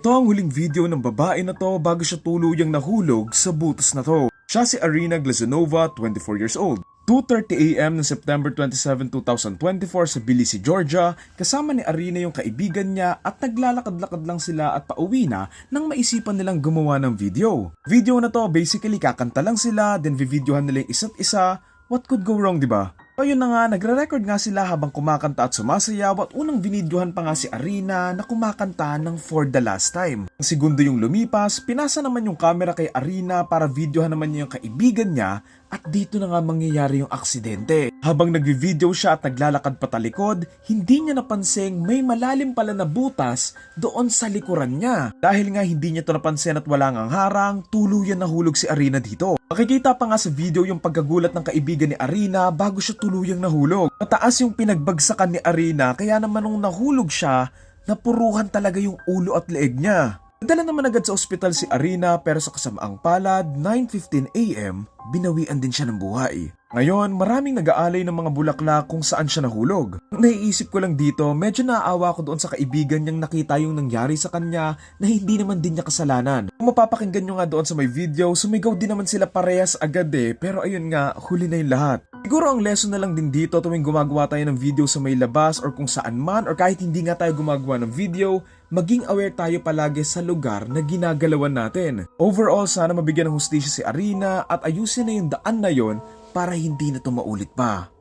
Ito ang huling video ng babae na to bago siya tuluyang nahulog sa butas na to. Siya si Arina Glazanova, 24 years old. 2.30 a.m. ng September 27, 2024 sa Tbilisi, Georgia, kasama ni Arina yung kaibigan niya at naglalakad-lakad lang sila at pauwi na nang maisipan nilang gumawa ng video. Video na to, basically kakanta lang sila, then videohan nila yung isa't isa. What could go wrong, di ba? Yun na nga, nagre-record nga sila habang kumakanta at sumasayaw at unang binidyohan pa nga si Arina na kumakanta ng For the Last Time. Ang segundo yung lumipas, pinasa naman yung camera kay Arina para videohan naman niya yung kaibigan niya at dito na nga mangyayari yung aksidente. Habang nagvi-video siya at naglalakad patalikod, hindi niya napansing may malalim pala na butas doon sa likuran niya. Dahil nga hindi niya to napansin at wala ngang harang, tuluyan nahulog si Arina dito. Makikita pa nga sa video yung pagkagulat ng kaibigan ni Arina bago siya tuluyang nahulog. Mataas yung pinagbagsakan ni Arina kaya naman nung nahulog siya, napuruhan talaga yung ulo at leeg niya. Nadala naman agad sa ospital si Arina pero sa kasamaang palad, 9.15am, binawian din siya ng buhay. Ngayon, maraming nag-aalay ng mga bulaklak kung saan siya nahulog. Naiisip ko lang dito, medyo naaawa ko doon sa kaibigan niyang nakita yung nangyari sa kanya na hindi naman din niya kasalanan. Kung mapapakinggan nyo nga doon sa may video, sumigaw din naman sila parehas agad eh, pero ayun nga, huli na yung lahat. Siguro ang lesson na lang din dito tuwing gumagawa tayo ng video sa may labas or kung saan man or kahit hindi nga tayo gumagawa ng video, maging aware tayo palagi sa lugar na ginagalawan natin. Overall, sana mabigyan ng hustisya si Arina at ayusin na yung daan na yon para hindi na to maulit pa.